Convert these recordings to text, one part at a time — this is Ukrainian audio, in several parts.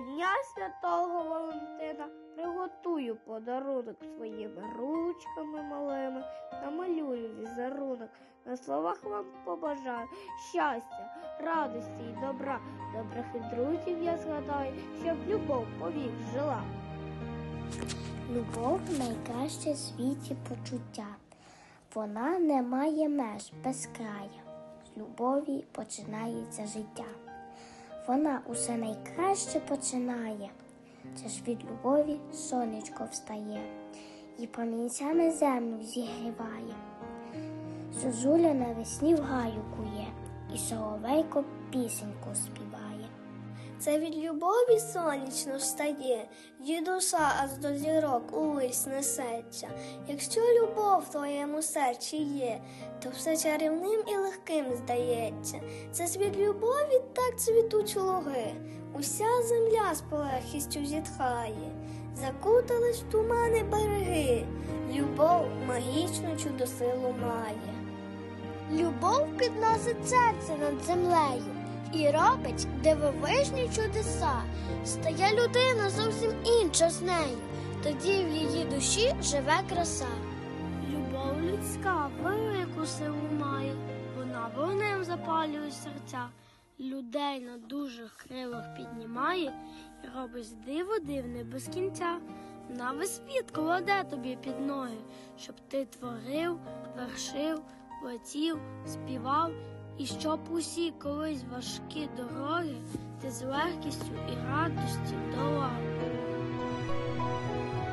Дня Святого Валентина приготую подарунок своїми ручками малими, намалюю візерунок. На словах вам побажаю щастя, радості і добра. Добрих і друзів я згадаю, щоб любов повік жила. Любов найкраще в світі почуття. Вона не має меж без края. З любові починається життя. Вона усе найкраще починає. Це ж від любові сонечко встає і промінцями землю зігріває. Зозуля навесні в гаю кує, і соловейко пісеньку співає. Це від любові сонячно встає, дідуса аж до зірок увесь несеться. Якщо любов в твоєму серці є, то все чарівним і легким здається. Це ж від любові так цвітуть луги, уся земля з полегкістю зітхає, закутались в тумани береги, любов магічну чудосилу має. Любов підносить серце над землею і робить дивовижні чудеса. Стає людина зовсім інша з нею, тоді в її душі живе краса. Любов людська велику силу має, вона вогнем запалює серця, людей на дужих крилах піднімає і робить диво дивне без кінця. На весь світ кладе тобі під ноги, щоб ти творив, вершив, летів, співав, і щоб усі колись важкі дороги ти з легкістю і радістю долав.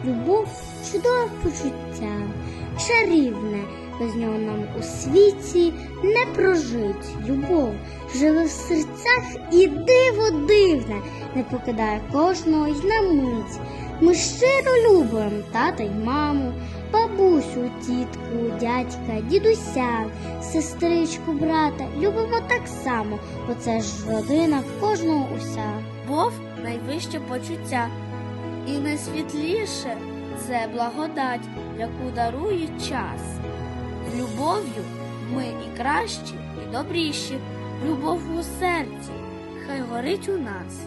Любов чудове почуття, чарівне, без нього нам у світі не прожить. Любов живе в серцях і диво дивне, не покидає кожного й на мить. Ми щиро любимо тата й маму, бабусю, тітку, дядька, дідуся, сестричку, брата. Любимо так само, бо це ж родина кожного уся. Любов найвище почуття, і найсвітліше це благодать, яку дарує час. Любов'ю ми і кращі, і добріші. Любов у серці, хай горить у нас.